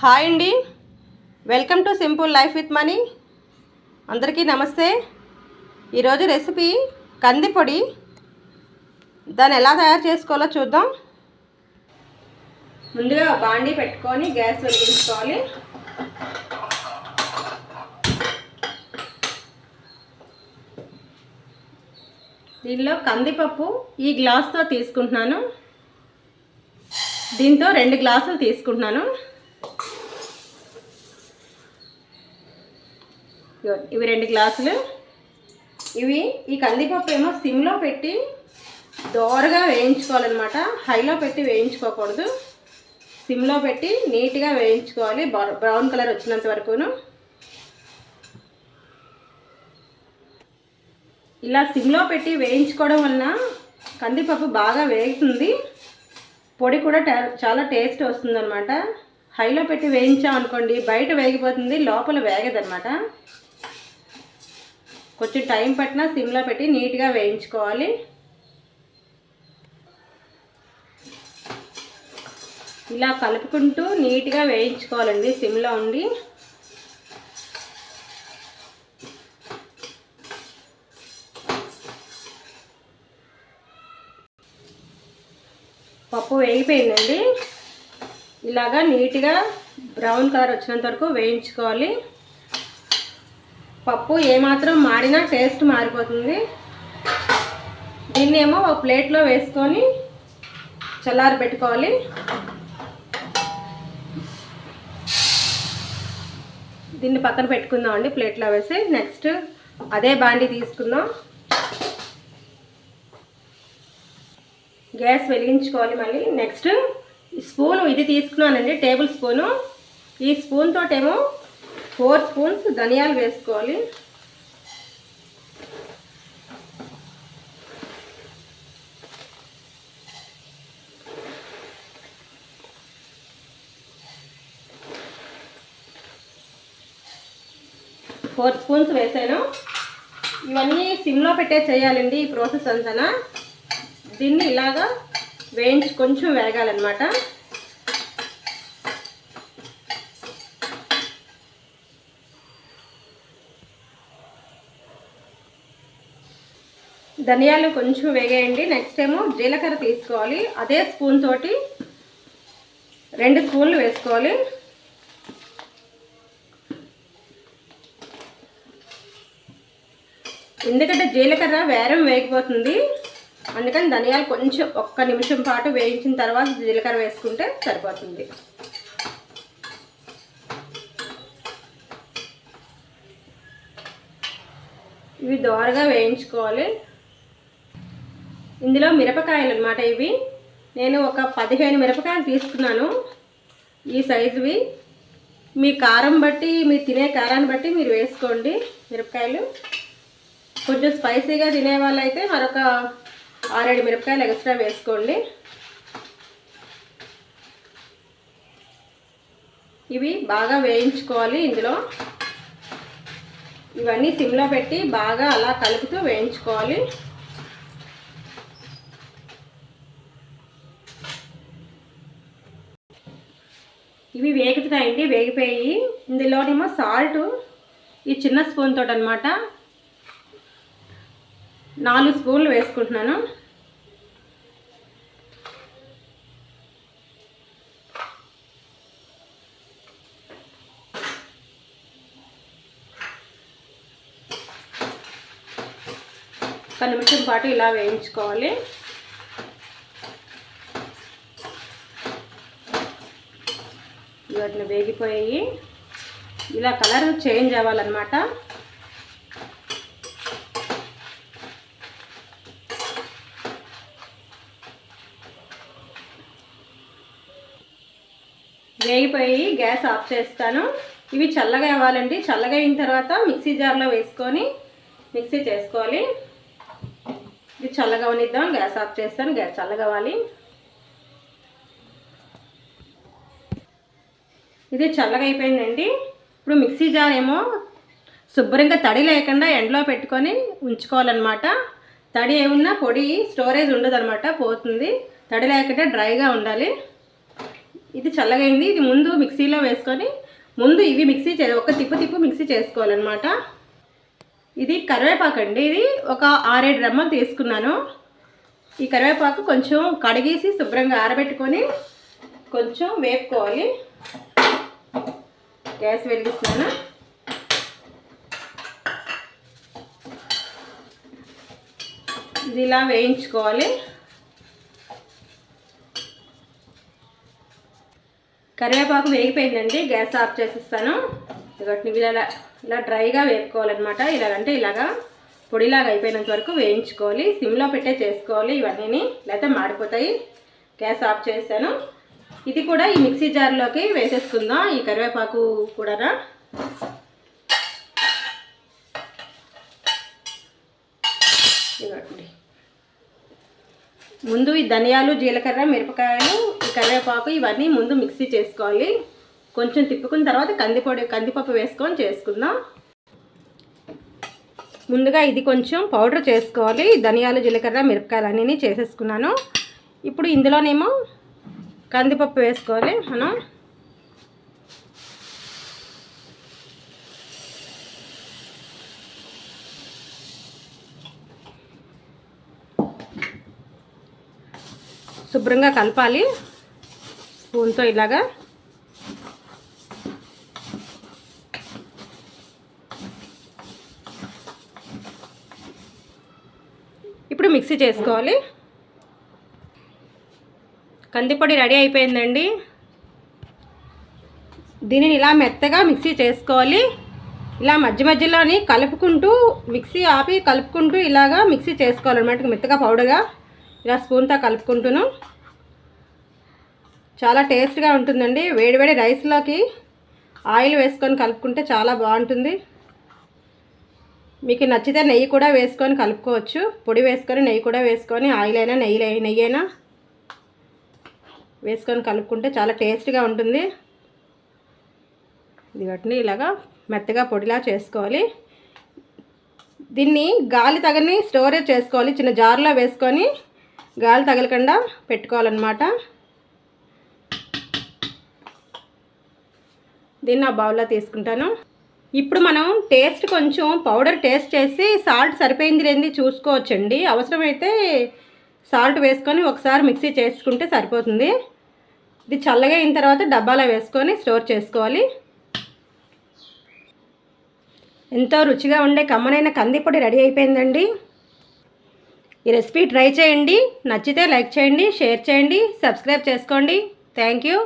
Hi అండి. Welcome to simple life with money. అందరికీ నమస్తే. ఈరోజు రెసిపీ కందిపొడి. దాన్ని ఎలా తయారు చేసుకోవాలో చూద్దాం. ముందుగా బాండీ పెట్టుకొని గ్యాస్ వెలిగించుకోవాలి. దీనిలో కందిపప్పు ఈ గ్లాస్తో తీసుకుంటున్నాను. దీంతో రెండు గ్లాసులు తీసుకుంటున్నాను. ఇవి రెండు గ్లాసులు. ఇవి ఈ కందిపప్పు ఏమో సిమ్లో పెట్టి దోరగా వేయించుకోవాలన్నమాట. హైలో పెట్టి వేయించుకోకూడదు. సిమ్లో పెట్టి నీట్గా వేయించుకోవాలి. బ్రౌన్ కలర్ వచ్చినంత వరకును. ఇలా సిమ్లో పెట్టి వేయించుకోవడం వలన కందిపప్పు బాగా వేగుతుంది. పొడి కూడా ట- చాలా టేస్ట్ వస్తుందన్నమాట. హైలో పెట్టి వేయించామనుకోండి బయట వేగిపోతుంది లోపల వేగదన్నమాట. కొంచెం టైం పట్టినా సిమ్లో పెట్టి నీట్గా వేయించుకోవాలి. ఇలా కలుపుకుంటూ నీట్గా వేయించుకోవాలండి సిమ్లో ఉండి. పప్పు వేగిపోయిందండి. ఇలాగా నీట్గా బ్రౌన్ కలర్ వచ్చినంత వరకు వేయించుకోవాలి. పప్పు ఏమాత్రం మాడినా టేస్ట్ మారిపోతుంది. దీన్ని ఏమో ఒక ప్లేట్లో వేసుకొని చల్లారి పెట్టుకోవాలి. దీన్ని పక్కన పెట్టుకుందాం అండి ప్లేట్లో వేసి. నెక్స్ట్ అదే బాండి తీసుకుందాం. గ్యాస్ వెలిగించుకోవాలి మళ్ళీ. నెక్స్ట్ స్పూన్ ఇది తీసుకున్నానండి టేబుల్ స్పూను. ఈ స్పూన్ తోటేమో ఫోర్ స్పూన్స్ ధనియాలు వేసుకోవాలి. ఫోర్ స్పూన్స్ వేసాను. ఇవన్నీ సిమ్లో పెట్టే చేయాలండి ఈ ప్రాసెస్ అంతా. దీన్ని ఇలాగా వేయించి కొంచెం వేగాలన్నమాట. ధనియాలు కొంచెం వేగేయండి. నెక్స్ట్ ఏమో జీలకర్ర తీసుకోవాలి. అదే స్పూన్ తోటి రెండు స్పూన్లు వేసుకోవాలి. ఎందుకంటే జీలకర్ర వేరం వేగిపోతుంది. అందుకని ధనియాలు కొంచెం ఒక్క నిమిషం పాటు వేయించిన తర్వాత జీలకర్ర వేసుకుంటే సరిపోతుంది. ఇవి దోరగా వేయించుకోవాలి. ఇందులో మిరపకాయలు అనమాట ఇవి. నేను ఒక పదిహేను మిరపకాయలు తీసుకున్నాను ఈ సైజువి మీ కారం బట్టి మీరు తినే కారాన్ని బట్టి మీరు వేసుకోండి మిరపకాయలు. కొంచెం స్పైసీగా తినే వాళ్ళైతే మరొక ఆరేడు మిరపకాయలు ఎక్స్ట్రా వేసుకోండి. ఇవి బాగా వేయించుకోవాలి ఇందులో. ఇవన్నీ సిమ్లో పెట్టి బాగా అలా కలుపుతూ వేయించుకోవాలి. ఇవి వేగుతున్నాయండి వేగిపోయి ఇందులోనేమో సాల్ట్ ఈ చిన్న స్పూన్ తోటి అనమాట నాలుగు స్పూన్లు వేసుకుంటున్నాను. ఒక నిమిషం పాటు ఇలా వేయించుకోవాలి. వాటిని వేగిపోయాయి ఇలా కలర్ చేంజ్ అవ్వాలన్నమాట. వేగిపోయి గ్యాస్ ఆఫ్ చేస్తాను. ఇవి చల్లగా అవ్వాలండి. చల్లగా అయిన తర్వాత మిక్సీ జార్లో వేసుకొని మిక్సీ చేసుకోవాలి. ఇది చల్లగా ఉనిద్దాం. గ్యాస్ ఆఫ్ చేస్తాను. గ్యాస్ చల్లగా అవ్వాలి. ఇది చల్లగా అయిపోయిందండి. ఇప్పుడు మిక్సీ జార్ ఏమో శుభ్రంగా తడి లేకుండా ఎండలో పెట్టుకొని ఉంచుకోవాలన్నమాట. తడి ఏమున్నా పొడి స్టోరేజ్ ఉండదన్నమాట పోతుంది. తడి లేకుండా డ్రైగా ఉండాలి. ఇది చల్లగైంది ఇది ముందు మిక్సీలో వేసుకొని ముందు ఇవి మిక్సీ చే ఒక తిప్పు తిప్పు మిక్సీ చేసుకోవాలన్నమాట. ఇది కరివేపాకు అండి. ఇది ఒక ఆరేడు రెమ్మలు తీసుకున్నాను. ఈ కరివేపాకు కొంచెం కడిగేసి శుభ్రంగా ఆరబెట్టుకొని కొంచెం వేపుకోవాలి. గ్యాస్ వెలిగిస్తున్నాను. ఇది ఇలా వేయించుకోవాలి. కరివేపాకు వేగిపోయిందండి గ్యాస్ ఆఫ్ చేసిస్తాను. ఇదొకటి ఇలా ఇలా డ్రైగా వేపుకోవాలన్నమాట. ఇలాగంటే ఇలాగా పొడిలాగా అయిపోయినంత వరకు వేయించుకోవాలి. సిమ్లో పెట్టే చేసుకోవాలి ఇవన్నీ లేకపోతే మాడిపోతాయి. గ్యాస్ ఆఫ్ చేశాను ఇది కూడా ఈ మిక్సీ జార్లోకి వేసేసుకుందాం. ఈ కరివేపాకు కూడా ఇవ్వండి ముందు ఈ ధనియాలు జీలకర్ర మిరపకాయలు ఈ కరివేపాకు ఇవన్నీ ముందు మిక్సీ చేసుకోవాలి. కొంచెం తిప్పుకున్న తర్వాత కందిపొడి కందిపప్పు వేసుకొని చేసుకుందాం. ముందుగా ఇది కొంచెం పౌడర్ చేసుకోవాలి. ధనియాలు జీలకర్ర మిరపకాయలు అన్నీ చేసేసుకున్నాను. ఇప్పుడు ఇందులోనేమో కందిపప్పు వేసుకోవాలి మనం. శుభ్రంగా కలపాలి. స్పూన్తో ఇలాగా. ఇప్పుడు మిక్సీ చేసుకోవాలి. కందిపొడి రెడీ అయిపోయిందండి. దీనిని ఇలా మెత్తగా మిక్సీ చేసుకోవాలి. ఇలా మధ్య మధ్యలోని కలుపుకుంటూ మిక్సీ ఆపి కలుపుకుంటూ ఇలాగా మిక్సీ చేసుకోవాలన్నమాట. మెత్తగా పౌడర్గా ఇలా స్పూన్తో కలుపుకుంటున్నాం. చాలా టేస్ట్గా ఉంటుందండి. వేడివేడి రైస్లోకి ఆయిల్ వేసుకొని కలుపుకుంటే చాలా బాగుంటుంది. మీకు నచ్చితే నెయ్యి కూడా వేసుకొని కలుపుకోవచ్చు. పొడి వేసుకొని నెయ్యి కూడా వేసుకొని ఆయిల్ అయినా నెయ్యి నెయ్యి అయినా వేసుకొని కలుపుకుంటే చాలా టేస్ట్గా ఉంటుంది. ఇది వాటిని ఇలాగా మెత్తగా పొడిలా చేసుకోవాలి. దీన్ని గాలి తగని స్టోరేజ్ చేసుకోవాలి. చిన్న జార్లో వేసుకొని గాలి తగలకుండా పెట్టుకోవాలన్నమాట. దీన్ని ఆ బౌల్లో తీసుకుంటాను. ఇప్పుడు మనం టేస్ట్ కొంచెం పౌడర్ టేస్ట్ చేసి సాల్ట్ సరిపోయింది లేని చూసుకోవచ్చండి. అవసరమైతే సాల్ట్ వేసుకొని ఒకసారి మిక్సీ చేసుకుంటే సరిపోతుంది. ఇది చల్లగా అయిన తర్వాత డబ్బాలో వేసుకొని స్టోర్ చేసుకోవాలి. ఎంతో రుచిగా ఉండే కమ్మనైన కందిపొడి రెడీ అయిపోయిందండి. ఈ రెసిపీ ట్రై చేయండి నచ్చితే లైక్ చేయండి షేర్ చేయండి సబ్స్క్రైబ్ చేసుకోండి. Thank you.